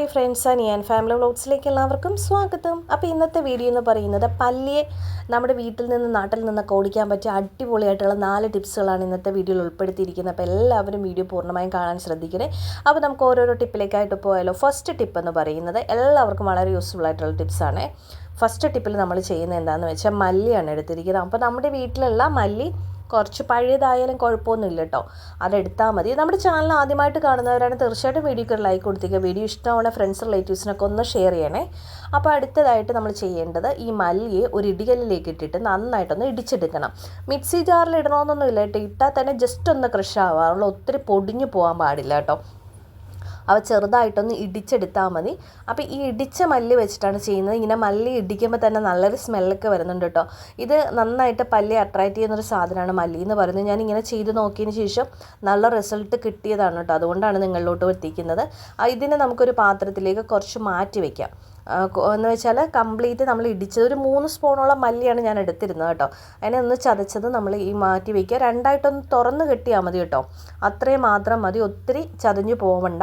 Hi friends and ഞാൻ family വ്ലോഗ്സിലേക്ക് എല്ലാവർക്കും സ്വാഗതം. അപ്പോൾ ഇന്നത്തെ വീഡിയോ എന്ന് പറയുന്നത് പല്ലിയെ നമ്മുടെ വീട്ടിൽ നിന്ന് നാട്ടിൽ നിന്നൊക്കെ ഓടിക്കാൻ പറ്റിയ അടിപൊളിയായിട്ടുള്ള നാല് ടിപ്സുകളാണ് ഇന്നത്തെ വീഡിയോയിൽ ഉൾപ്പെടുത്തിയിരിക്കുന്നത്. അപ്പോൾ എല്ലാവരും വീഡിയോ പൂർണമായും കാണാൻ ശ്രദ്ധിക്കണേ. അപ്പോൾ നമുക്ക് ഓരോരോ ടിപ്പിലേക്കായിട്ട് പോയാലോ. ഫസ്റ്റ് ടിപ്പ് എന്ന് പറയുന്നത് എല്ലാവർക്കും വളരെ യൂസ്ഫുൾ ആയിട്ടുള്ള ടിപ്സാണ് ഫസ്റ്റ് ടിപ്പിൽ നമ്മൾ ചെയ്യുന്നത് എന്താണെന്ന് വെച്ചാൽ മല്ലിയാണ് എടുത്തിരിക്കുന്നത്. അപ്പോൾ നമ്മുടെ വീട്ടിലുള്ള മല്ലി കുറച്ച് പഴയതായാലും കുഴപ്പമൊന്നുമില്ല കേട്ടോ അതെടുത്താൽ മതി. നമ്മുടെ ചാനൽ ആദ്യമായിട്ട് കാണുന്നവരാണ് തീർച്ചയായിട്ടും വീഡിയോക്ക് ഒരു ലൈക്ക് കൊടുത്തിരിക്കുക. വീഡിയോ ഇഷ്ടമാണ് ഫ്രണ്ട്സ് റിലേറ്റീവ്സിനൊക്കെ ഒന്ന് ഷെയർ ചെയ്യണേ. അപ്പോൾ അടുത്തതായിട്ട് നമ്മൾ ചെയ്യേണ്ടത് ഈ മല്ലിയെ ഒരു ഇടികല്ലിലേക്ക് ഇട്ടിട്ട് നന്നായിട്ടൊന്ന് ഇടിച്ചെടുക്കണം. മിക്സി ജാറിൽ ഇടണമെന്നൊന്നുമില്ല കേട്ടോ. ഇട്ടാൽ തന്നെ ജസ്റ്റ് ഒന്ന് ക്രഷ് ആവാറുള്ളൂ. ഒത്തിരി പൊടിഞ്ഞു പോകാൻ പാടില്ല കേട്ടോ അവ ചെറുതായിട്ടൊന്ന് ഇടിച്ചെടുത്താൽ മതി. അപ്പോൾ ഈ ഇടിച്ച മല്ലി വെച്ചിട്ടാണ് ചെയ്യുന്നത്. ഇങ്ങനെ മല്ലി ഇടിക്കുമ്പോൾ തന്നെ നല്ലൊരു സ്മെല്ലൊക്കെ വരുന്നുണ്ട് കേട്ടോ. ഇത് നന്നായിട്ട് പല്ലി അട്രാക്റ്റ് ചെയ്യുന്നൊരു സാധനമാണ് മല്ലി എന്ന് പറയുന്നത്. ഞാൻ ഇങ്ങനെ ചെയ്ത് നോക്കിയതിന് ശേഷം നല്ല റിസൾട്ട് കിട്ടിയതാണ് കേട്ടോ. അതുകൊണ്ടാണ് നിങ്ങളിലോട്ട് എത്തിക്കുന്നത്. ഇതിനെ നമുക്കൊരു പാത്രത്തിലേക്ക് കുറച്ച് മാറ്റി വയ്ക്കാം എന്ന് വെച്ചാൽ കംപ്ലീറ്റ് നമ്മൾ ഇടിച്ചത് ഒരു മൂന്ന് സ്പൂണോളം മല്ലിയാണ് ഞാൻ എടുത്തിരുന്നത് കേട്ടോ. അതിനെ ഒന്ന് ചതച്ചത് നമ്മൾ ഈ മാറ്റി വയ്ക്കുക രണ്ടായിട്ടൊന്ന് തുറന്ന് കെട്ടിയാൽ മതി കേട്ടോ. അത്രയും മാത്രം മതി. ഒത്തിരി ചതഞ്ഞു പോവണ്ട.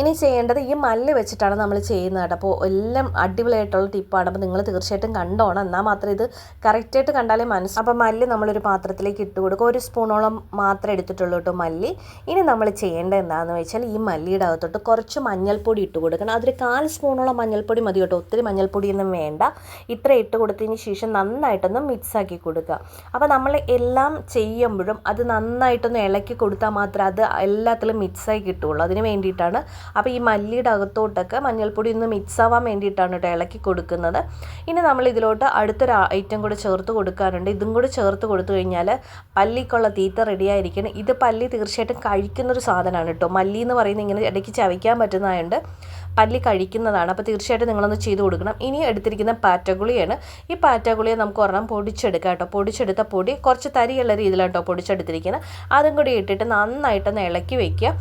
ഇനി ചെയ്യേണ്ടത് ഈ മല്ല് വെച്ചിട്ടാണ് നമ്മൾ ചെയ്യുന്നത് കേട്ടോ. അപ്പോൾ എല്ലാം അടിപൊളിയായിട്ടുള്ള ടിപ്പാണ് അപ്പോൾ നിങ്ങൾ തീർച്ചയായിട്ടും കണ്ടോണം. എന്നാൽ മാത്രം ഇത് കറക്റ്റായിട്ട് കണ്ടാലേ മനസ്സിൽ അപ്പോൾ മല്ല് നമ്മളൊരു പാത്രത്തിലേക്ക് ഇട്ട് കൊടുക്കുക ഒരു സ്പൂണോളം മാത്രമേ എടുത്തിട്ടുള്ളൂ കേട്ടോ മല്ലി. ഇനി നമ്മൾ ചെയ്യേണ്ടത് എന്താണെന്ന് വെച്ചാൽ ഈ മല്ലിയുടെ അകത്തോട്ട് കുറച്ച് മഞ്ഞൾപ്പൊടി ഇട്ട് കൊടുക്കണം. അതൊരു കാൽ സ്പൂണോളം മഞ്ഞൾപ്പൊടി മതി കേട്ടോ. ഒത്തിരി മഞ്ഞൾപ്പൊടിയൊന്നും വേണ്ട. ഇത്ര ഇട്ട് കൊടുത്തതിന് ശേഷം നന്നായിട്ടൊന്ന് മിക്സാക്കി കൊടുക്കുക. അപ്പോൾ നമ്മൾ എല്ലാം ചെയ്യുമ്പോഴും അത് നന്നായിട്ടൊന്ന് ഇളക്കി കൊടുത്താൽ മാത്രമേ അത് എല്ലാത്തിലും മിക്സായി കിട്ടുള്ളൂ അതിന് വേണ്ടിയിട്ടാണ് അപ്പോൾ ഈ മല്ലിയുടെ അകത്തോട്ടൊക്കെ മഞ്ഞൾപ്പൊടി ഒന്ന് മിക്സ് ആവാൻ വേണ്ടിയിട്ടാണ് കേട്ടോ ഇളക്കി കൊടുക്കുന്നത്. ഇനി നമ്മൾ ഇതിലോട്ട് അടുത്തൊരു ഐറ്റം കൂടെ ചേർത്ത് കൊടുക്കാറുണ്ട്. ഇതും കൂടെ ചേർത്ത് കൊടുത്തു കഴിഞ്ഞാൽ പല്ലിക്കുള്ള തീറ്റ റെഡി ആയിരിക്കണം. ഇത് പല്ലി തീർച്ചയായിട്ടും കഴിക്കുന്നൊരു സാധനമാണ് കേട്ടോ. മല്ലി എന്ന് പറയുന്നത് ഇങ്ങനെ ഇടയ്ക്ക് ചവയ്ക്കാൻ പറ്റുന്നതായതുകൊണ്ട് പല്ലി കഴിക്കുന്നതാണ്. അപ്പോൾ തീർച്ചയായിട്ടും നിങ്ങളൊന്ന് ചെയ്ത് കൊടുക്കണം. ഇനി എടുത്തിരിക്കുന്ന പാറ്റഗുളിയാണ്. ഈ പാറ്റഗുളിയെ നമുക്ക് ഒരെണ്ണം പൊടിച്ചെടുക്കാം കേട്ടോ. പൊടിച്ചെടുത്ത പൊടി കുറച്ച് തരിയുള്ള രീതിയിലാണ് കേട്ടോ പൊടിച്ചെടുത്തിരിക്കുന്നത്. അതും കൂടി ഇട്ടിട്ട് നന്നായിട്ടൊന്ന് ഇളക്കി വയ്ക്കുക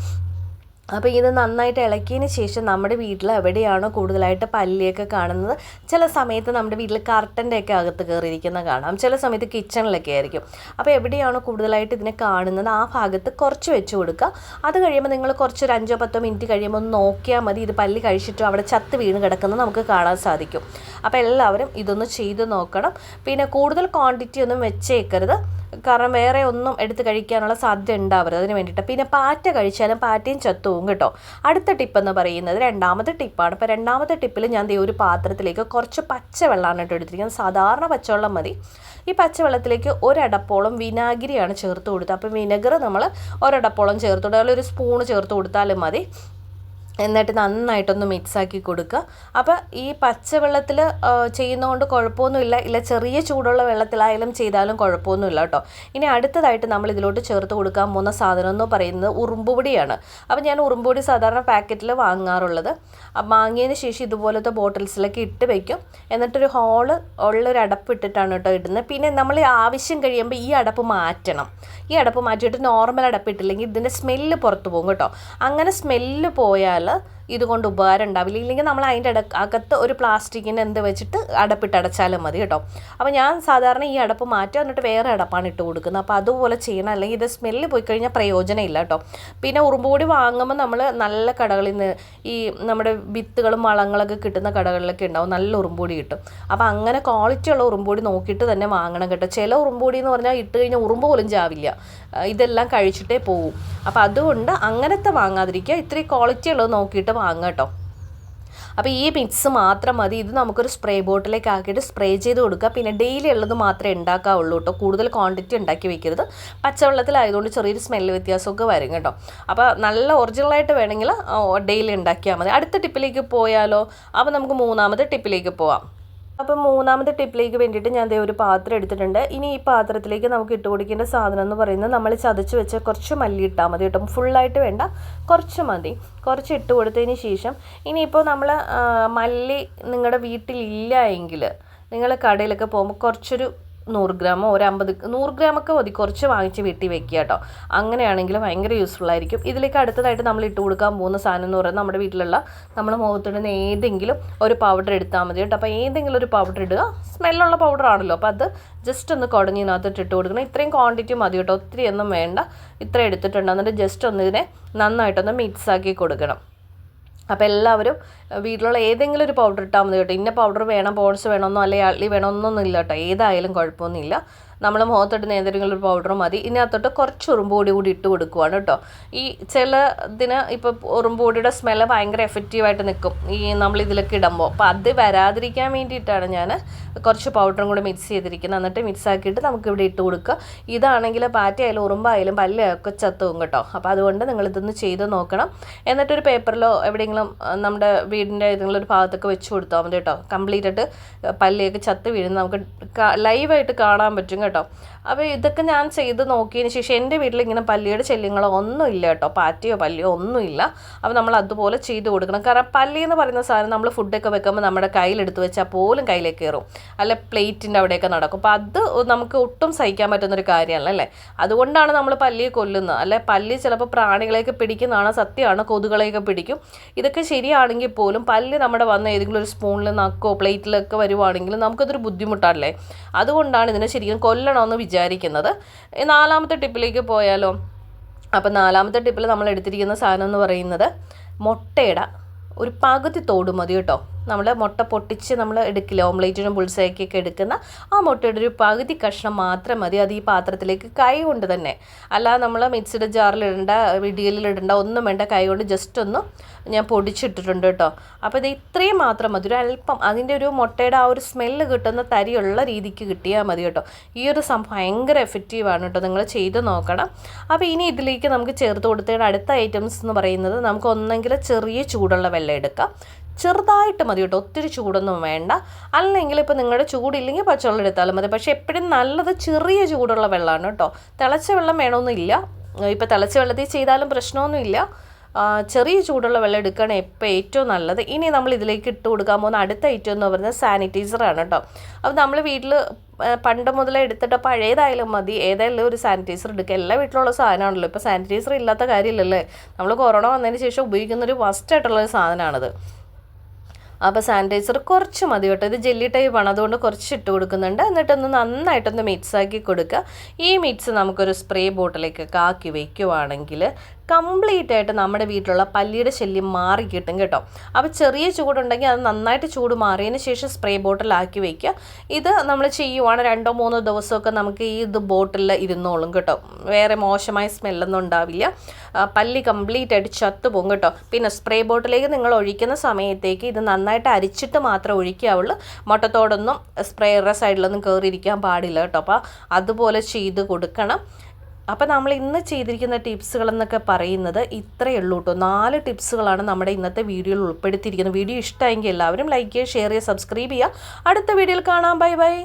അപ്പോൾ ഇത് നന്നായിട്ട് ഇളക്കിയതിന് ശേഷം നമ്മുടെ വീട്ടിൽ എവിടെയാണോ കൂടുതലായിട്ട് പല്ലിയൊക്കെ കാണുന്നത് ചില സമയത്ത് നമ്മുടെ വീട്ടിൽ കർട്ടന്റെ ഒക്കെ അകത്ത് കയറിയിരിക്കുന്ന കാണാം. ചില സമയത്ത് കിച്ചണിലൊക്കെ ആയിരിക്കും. അപ്പോൾ എവിടെയാണോ കൂടുതലായിട്ട് ഇതിനെ കാണുന്നത് ആ ഭാഗത്ത് കുറച്ച് വെച്ച് കൊടുക്കുക. അത് കഴിയുമ്പോൾ നിങ്ങൾ കുറച്ച് ഒരു അഞ്ചോ പത്തോ മിനിറ്റ് കഴിയുമ്പോൾ ഒന്ന് നോക്കിയാൽ മതി. ഇത് പല്ലി കഴിച്ചിട്ടും അവിടെ ചത്ത് വീണ് കിടക്കുന്നത് നമുക്ക് കാണാൻ സാധിക്കും. അപ്പോൾ എല്ലാവരും ഇതൊന്ന് ചെയ്ത് നോക്കണം. പിന്നെ കൂടുതൽ ക്വാണ്ടിറ്റി ഒന്നും വെച്ചേക്കരുത്. കാരണം വേറെ ഒന്നും എടുത്ത് കഴിക്കാനുള്ള സാധ്യത ഉണ്ടാവരുത്. അതിന് വേണ്ടിയിട്ട്. പിന്നെ പാറ്റ കഴിച്ചാലും പാറ്റയും ചത്തുവും കേട്ടോ. അടുത്ത ടിപ്പ് എന്ന് പറയുന്നത് രണ്ടാമത്തെ ടിപ്പാണ് അപ്പോൾ രണ്ടാമത്തെ ടിപ്പിൽ ഞാൻ ദേ ഒരു പാത്രത്തിലേക്ക് കുറച്ച് പച്ചവെള്ളമാണ് കേട്ടോ എടുത്തിരിക്കുന്നത്. സാധാരണ പച്ചവെള്ളം മതി. ഈ പച്ചവെള്ളത്തിലേക്ക് ഒരടപ്പോളം വിനാഗിരിയാണ് ചേർത്ത് കൊടുത്തത് അപ്പോൾ വിനെഗർ നമ്മൾ ഒരടപ്പോളം ചേർത്ത് കൊടുക്കുക ഒരു സ്പൂണ് ചേർത്ത് കൊടുത്താലും മതി. എന്നിട്ട് നന്നായിട്ടൊന്ന് മിക്സാക്കി കൊടുക്കുക. അപ്പോൾ ഈ പച്ചവെള്ളത്തിൽ ചെയ്യുന്നതുകൊണ്ട് കുഴപ്പമൊന്നുമില്ല ഇല്ല ചെറിയ ചൂടുള്ള വെള്ളത്തിലായാലും ചെയ്താലും കുഴപ്പമൊന്നുമില്ല കേട്ടോ. ഇനി അടുത്തതായിട്ട് നമ്മൾ ഇതിലോട്ട് ചേർത്ത് കൊടുക്കാൻ പോകുന്ന സാധനം എന്ന് പറയുന്നത് ഉറുമ്പുപൊടിയാണ് അപ്പോൾ ഞാൻ ഉറുമ്പുപൊടി സാധാരണ പാക്കറ്റിൽ വാങ്ങാറുള്ളത്. വാങ്ങിയതിന് ശേഷം ഇതുപോലത്തെ ബോട്ടിൽസിലൊക്കെ ഇട്ട് വയ്ക്കും എന്നിട്ടൊരു ഹോൾ ഉള്ളൊരു അടപ്പ് ഇട്ടിട്ടാണ് കേട്ടോ ഇടുന്നത്. പിന്നെ നമ്മൾ ആവശ്യം കഴിയുമ്പോൾ ഈ അടപ്പ് മാറ്റണം. ഈ അടപ്പ് മാറ്റിയിട്ട് നോർമൽ അടപ്പ് ഇട്ടില്ലെങ്കിൽ ഇതിന്റെ സ്മെല്ല് പുറത്ത് പോകും കേട്ടോ. അങ്ങനെ സ്മെല്ല് പോയാൽ அதெல்லாம் ഇതുകൊണ്ട് ഉപകാരം ഉണ്ടാവില്ല. ഇല്ലെങ്കിൽ നമ്മൾ അതിന്റെ അട അകത്ത് ഒരു പ്ലാസ്റ്റിക്കിന്റെ എന്ത് വെച്ചിട്ട് അടപ്പിട്ട് അടച്ചാലും മതി കേട്ടോ. അപ്പോൾ ഞാൻ സാധാരണ ഈ അടപ്പ് മാറ്റി എന്നിട്ട് വേറെ അടപ്പാണ് ഇട്ട് കൊടുക്കുന്നത്. അപ്പോൾ അതുപോലെ ചെയ്യണം. അല്ലെങ്കിൽ ഇത് സ്മെല്ല് പോയി കഴിഞ്ഞാൽ പ്രയോജനം ഇല്ല കേട്ടോ. പിന്നെ ഉറുമ്പുപൊടി വാങ്ങുമ്പോൾ നമ്മൾ നല്ല കടകളിൽ നിന്ന് ഈ നമ്മുടെ വിത്തുകളും വളങ്ങളൊക്കെ കിട്ടുന്ന കടകളിലൊക്കെ ഉണ്ടാവും. നല്ല ഉറുമ്പുപൊടി കിട്ടും. അപ്പോൾ അങ്ങനെ ക്വാളിറ്റി ഉള്ള ഉറുമ്പുപൊടി നോക്കിയിട്ട് തന്നെ വാങ്ങണം കേട്ടോ. ചില ഉറുമ്പുപൊടി എന്ന് പറഞ്ഞാൽ ഇട്ട് കഴിഞ്ഞാൽ ഉറുമ്പ് പോലും ചാവില്ല. ഇതെല്ലാം കഴിച്ചിട്ടേ പോവും. അപ്പോൾ അതുകൊണ്ട് അങ്ങനത്തെ വാങ്ങാതിരിക്കുക. ഇത്രയും ക്വാളിറ്റി ഉള്ളത് നോക്കിയിട്ട് വാങ്ങുക കേട്ടോ. അപ്പോൾ ഈ മിക്സ് മാത്രം മതി. ഇത് നമുക്കൊരു സ്പ്രേ ബോട്ടിലേക്ക് ആക്കിയിട്ട് സ്പ്രേ ചെയ്ത് കൊടുക്കുക. പിന്നെ ഡെയിലി ഉള്ളത് മാത്രമേ ഉണ്ടാക്കാവുള്ളൂ കേട്ടോ. കൂടുതൽ ക്വാണ്ടിറ്റി ഉണ്ടാക്കി വെക്കരുത്. പച്ചവെള്ളത്തിലായതുകൊണ്ട് ചെറിയൊരു സ്മെല്ല് വ്യത്യാസമൊക്കെ വരും കേട്ടോ. അപ്പോൾ നല്ല ഒറിജിനലായിട്ട് വേണമെങ്കിൽ ഡെയിലി ഉണ്ടാക്കിയാൽ മതി. അടുത്ത ടിപ്പിലേക്ക് പോയാലോ? അപ്പോൾ നമുക്ക് മൂന്നാമത്തെ ടിപ്പിലേക്ക് പോവാം. അപ്പോൾ മൂന്നാമത്തെ ടിപ്പിലേക്ക് വേണ്ടിയിട്ട് ഞാൻ ദേ ഒരു പാത്രം എടുത്തിട്ടുണ്ട്. ഇനി ഈ പാത്രത്തിലേക്ക് നമുക്ക് ഇട്ട് കൊടുക്കേണ്ട സാധനം എന്ന് പറയുന്നത് നമ്മൾ ചതച്ച് വെച്ച കുറച്ച് മല്ലി ഇട്ടാൽ മതി കേട്ടോ. ഫുള്ളായിട്ട് വേണ്ട കുറച്ച് മതി. കുറച്ച് ഇട്ട് കൊടുത്തതിന് ശേഷം ഇനിയിപ്പോൾ നമ്മൾ മല്ലി നിങ്ങളുടെ വീട്ടിലില്ല എങ്കിൽ നിങ്ങൾ കടയിലൊക്കെ പോകുമ്പോൾ കുറച്ചൊരു നൂറ് ഗ്രാമോ ഒരു അമ്പത് നൂറ് ഗ്രാമൊക്കെ മതി. കുറച്ച് വാങ്ങിച്ച് വീട്ടിൽ വെക്കുക കേട്ടോ. അങ്ങനെയാണെങ്കിൽ ഭയങ്കര യൂസ്ഫുൾ ആയിരിക്കും. ഇതിലേക്ക് അടുത്തതായിട്ട് നമ്മൾ ഇട്ട് കൊടുക്കാൻ പോകുന്ന സാധനം എന്ന് പറയുന്നത് നമ്മുടെ വീട്ടിലുള്ള നമ്മൾ മുഖത്തിടുന്ന ഏതെങ്കിലും ഒരു പൗഡർ എടുത്താൽ മതി കേട്ടോ. അപ്പോൾ ഏതെങ്കിലും ഒരു പൗഡർ ഇടുക. സ്മെല്ലുള്ള പൗഡർ ആണല്ലോ. അപ്പോൾ അത് ജസ്റ്റ് ഒന്ന് കുടഞ്ഞിനകത്തിട്ട് ഇട്ട് കൊടുക്കണം. ഇത്രയും ക്വാണ്ടിറ്റി മതി കേട്ടോ. ഒത്തിരി ഒന്നും വേണ്ട. ഇത്ര എടുത്തിട്ടുണ്ട് എന്നിട്ട് ജസ്റ്റ് ഒന്ന് ഇതിനെ നന്നായിട്ടൊന്ന് മിക്സ് ആക്കി കൊടുക്കണം. അപ്പോൾ എല്ലാവരും വീട്ടിലുള്ള ഏതെങ്കിലും ഒരു പൗഡർ ഇട്ടാൽ മതി കേട്ടോ. ഇന്ന പൗഡർ വേണം ബോൺസ് വേണമെന്നോ അല്ലെങ്കിൽ അള്ളി വേണമെന്നൊന്നും ഇല്ല കേട്ടോ. ഏതായാലും കുഴപ്പമൊന്നുമില്ല. നമ്മൾ മുഖത്തോട്ട് ഒരു പൗഡർ മതി. ഇതിനകത്തോട്ട് കുറച്ച് ഉറുമ്പുപൊടി കൂടി ഇട്ട് കൊടുക്കുവാണ് കേട്ടോ ഈ ചില ഇതിന് ഇപ്പോൾ ഉറുമ്പുപൊടിയുടെ സ്മെല്ല് ഭയങ്കര എഫക്റ്റീവായിട്ട് നിൽക്കും ഈ നമ്മൾ ഇതിലൊക്കെ ഇടുമ്പോൾ അപ്പോൾ അത് വരാതിരിക്കാൻ വേണ്ടിയിട്ടാണ് ഞാൻ കുറച്ച് പൗഡറും കൂടി മിക്സ് ചെയ്തിരിക്കുന്നത്. എന്നിട്ട് മിക്സ് ആക്കിയിട്ട് നമുക്ക് ഇവിടെ ഇട്ട് കൊടുക്കുക. ഇതാണെങ്കിൽ പാറ്റയായാലും ഉറുമ്പായാലും പല്ലൊക്കെ ചത്തുവും കേട്ടോ. അപ്പോൾ അതുകൊണ്ട് നിങ്ങൾ ഇതൊന്ന് ചെയ്ത് നോക്കണം. എന്നിട്ടൊരു പേപ്പറിലോ എവിടെയെങ്കിലും നമ്മുടെ വീടിന്റെ ഏതെങ്കിലും ഒരു ഭാഗത്തൊക്കെ വെച്ച് കൊടുത്താൽ മതി കേട്ടോ. കംപ്ലീറ്റ് ആയിട്ട് പല്ലിയൊക്കെ ചത്ത് വീഴുന്ന നമുക്ക് ലൈവായിട്ട് കാണാൻ പറ്റും കേട്ടോ. അപ്പോൾ ഇതൊക്കെ ഞാൻ ചെയ്ത് നോക്കിയതിന് ശേഷം എന്റെ വീട്ടിൽ ഇങ്ങനെ പല്ലിയുടെ ശല്യങ്ങളോ ഒന്നും ഇല്ല കേട്ടോ. പാറ്റയോ പല്ലിയോ ഒന്നുമില്ല അപ്പോൾ നമ്മൾ അതുപോലെ ചെയ്ത് കൊടുക്കണം. കാരണം പല്ലി എന്ന് പറയുന്ന സാധനം നമ്മൾ ഫുഡൊക്കെ വെക്കുമ്പോൾ നമ്മുടെ കയ്യിലെടുത്ത് വെച്ചാൽ പോലും കയ്യിലേക്ക് കയറും. അല്ല പ്ലേറ്റിന്റെ അവിടെയൊക്കെ നടക്കും. അപ്പോൾ അത് നമുക്ക് ഒട്ടും സഹിക്കാൻ പറ്റുന്നൊരു കാര്യമല്ല അല്ലേ? അതുകൊണ്ടാണ് നമ്മൾ പല്ലിയെ കൊല്ലുന്നത്. അല്ലെ പല്ലി ചിലപ്പോൾ പ്രാണികളെയൊക്കെ പിടിക്കുന്നതാണ് സത്യമാണ്. കൊതുകളെയൊക്കെ പിടിക്കും. ഇതൊക്കെ ശരിയാണെങ്കിൽ പോലും പല്ല് നമ്മുടെ വന്ന ഏതെങ്കിലും ഒരു സ്പൂണിൽ നക്കോ പ്ലേറ്റിലൊക്കെ വരുവാണെങ്കിൽ നമുക്കതൊരു ബുദ്ധിമുട്ടാണല്ലേ അതുകൊണ്ടാണ് ഇതിനെ ശരിക്കും കൊല്ലണമെന്ന് വിചാരിക്കുന്നത്. നാലാമത്തെ ടിപ്പിലേക്ക് പോയാലോ? അപ്പം നാലാമത്തെ ടിപ്പിൽ നമ്മൾ എടുത്തിരിക്കുന്ന സാധനം എന്ന് പറയുന്നത് മുട്ടയുടെ. ഒരു പകുതി തോട് മതി കേട്ടോ. നമ്മൾ മുട്ട പൊട്ടിച്ച് നമ്മൾ എടുക്കില്ല? ഓംലേറ്റിനും പുൾസയൊക്കെ എടുക്കുന്ന ആ മുട്ടയുടെ ഒരു പകുതി കഷ്ണം മാത്രം മതി. അത് ഈ പാത്രത്തിലേക്ക് കൈ കൊണ്ട് തന്നെ. അല്ലാതെ നമ്മൾ മിക്സിയുടെ ജാറിലിടണ്ട ഇടിയലിലിടണ്ട ഒന്നും വേണ്ട. കൈ കൊണ്ട് ജസ്റ്റ് ഒന്ന് ഞാൻ പൊടിച്ചിട്ടിട്ടുണ്ട് കേട്ടോ. അപ്പോൾ ഇത് ഇത്രയും മാത്രം മതി. ഒരു അല്പം അതിന്റെ ഒരു മുട്ടയുടെ ആ ഒരു സ്മെല്ല് കിട്ടുന്ന തരിയുള്ള രീതിക്ക് കിട്ടിയാൽ മതി കേട്ടോ. ഈ ഒരു സംഭവം ഭയങ്കര എഫക്റ്റീവാണ് കേട്ടോ. നിങ്ങൾ ചെയ്ത് നോക്കണം. അപ്പോൾ ഇനി ഇതിലേക്ക് നമുക്ക് ചേർത്ത് കൊടുത്തേണ്ട അടുത്ത ഐറ്റംസ് എന്ന് പറയുന്നത് നമുക്ക് ഒന്നെങ്കിൽ ചെറിയ ചൂടുള്ള വെള്ളം എടുക്കാം. ചെറുതായിട്ട് മതി കേട്ടോ. ഒത്തിരി ചൂടൊന്നും വേണ്ട. അല്ലെങ്കിൽ ഇപ്പോൾ നിങ്ങളുടെ ചൂടില്ലെങ്കിൽ പച്ചവെള്ളം എടുത്താലും മതി. പക്ഷേ എപ്പോഴും നല്ലത് ചെറിയ ചൂടുള്ള വെള്ളമാണ് കേട്ടോ. തിളച്ച വെള്ളം വേണമെന്നില്ല. ഇപ്പോൾ തിളച്ച വെള്ളത്തിൽ ചെയ്താലും പ്രശ്നമൊന്നുമില്ല. ചെറിയ ചൂടുള്ള വെള്ളം എടുക്കുകയാണ് ഇപ്പോൾ ഏറ്റവും നല്ലത്. ഇനി നമ്മൾ ഇതിലേക്ക് ഇട്ട് കൊടുക്കാൻ പോകുന്ന അടുത്ത ഐറ്റം എന്ന് പറയുന്നത് സാനിറ്റൈസറാണ് കേട്ടോ. അപ്പോൾ നമ്മൾ വീട്ടിൽ പണ്ട് മുതലേ എടുത്തിട്ട് പഴയതായാലും മതി. ഏതായാലും ഒരു സാനിറ്റൈസർ എടുക്കുക. എല്ലാ വീട്ടിലുള്ള സാധനമാണല്ലോ. ഇപ്പോൾ സാനിറ്റൈസർ ഇല്ലാത്ത കാര്യമില്ലല്ലേ? നമ്മൾ കൊറോണ വന്നതിന് ശേഷം ഉപയോഗിക്കുന്ന ഒരു മസ്റ്റായിട്ടുള്ള ഒരു സാധനമാണിത്. അപ്പോൾ സാനിറ്റൈസർ കുറച്ച് മതി കേട്ടോ. ഇത് ജെല്ലി ടൈപ്പ് ആണ്. അതുകൊണ്ട് കുറച്ച് ഇട്ട് കൊടുക്കുന്നുണ്ട്. എന്നിട്ടൊന്ന് നന്നായിട്ടൊന്ന് മിക്സ് ആക്കി കൊടുക്കുക. ഈ മിക്സ് നമുക്കൊരു സ്പ്രേ ബോട്ടിലേക്കൊക്കെ ആക്കി വെക്കുവാണെങ്കിൽ കംപ്ലീറ്റ് ആയിട്ട് നമ്മുടെ വീട്ടിലുള്ള പല്ലിയുടെ ശല്യം മാറി കിട്ടും കേട്ടോ. അപ്പോൾ ചെറിയ ചൂടുണ്ടെങ്കിൽ അത് നന്നായിട്ട് ചൂട് മാറിയതിന് ശേഷം സ്പ്രേ ബോട്ടിലാക്കി വയ്ക്കുക ഇത് നമ്മൾ ചെയ്യുവാണ് രണ്ടോ മൂന്നോ ദിവസമൊക്കെ നമുക്ക് ഈ ഇത് ബോട്ടിൽ ഇരുന്നോളും കേട്ടോ. വേറെ മോശമായ സ്മെല്ലൊന്നും ഉണ്ടാവില്ല. പല്ലി കംപ്ലീറ്റ് ആയിട്ട് ചത്തു പോകും കേട്ടോ. പിന്നെ സ്പ്രേ ബോട്ടിലേക്ക് നിങ്ങൾ ഒഴിക്കുന്ന സമയത്തേക്ക് ഇത് നന്നായിട്ട് അരിച്ചിട്ട് മാത്രമേ ഒഴിക്കാവുള്ളൂ. മുട്ടത്തോടൊന്നും സ്പ്രേയറുടെ സൈഡിലൊന്നും കയറിയിരിക്കാൻ പാടില്ല കേട്ടോ. അപ്പോൾ അതുപോലെ ചെയ്ത് കൊടുക്കണം. അപ്പോൾ നമ്മൾ ഇന്ന് ചെയ്തിരിക്കുന്ന ടിപ്സുകൾ എന്നൊക്കെ പറയുന്നത് ഇത്രയേ ഉള്ളൂ കേട്ടോ നാല് ടിപ്സുകളാണ് നമ്മുടെ ഇന്നത്തെ വീഡിയോയിൽ ഉൾപ്പെടുത്തിയിരിക്കുന്നത്. വീഡിയോ ഇഷ്ടമായെങ്കിൽ എല്ലാവരും ലൈക്ക് ചെയ്യുക ഷെയർ ചെയ്യുക സബ്സ്ക്രൈബ് ചെയ്യുക. അടുത്ത വീഡിയോയിൽ കാണാം. Bye bye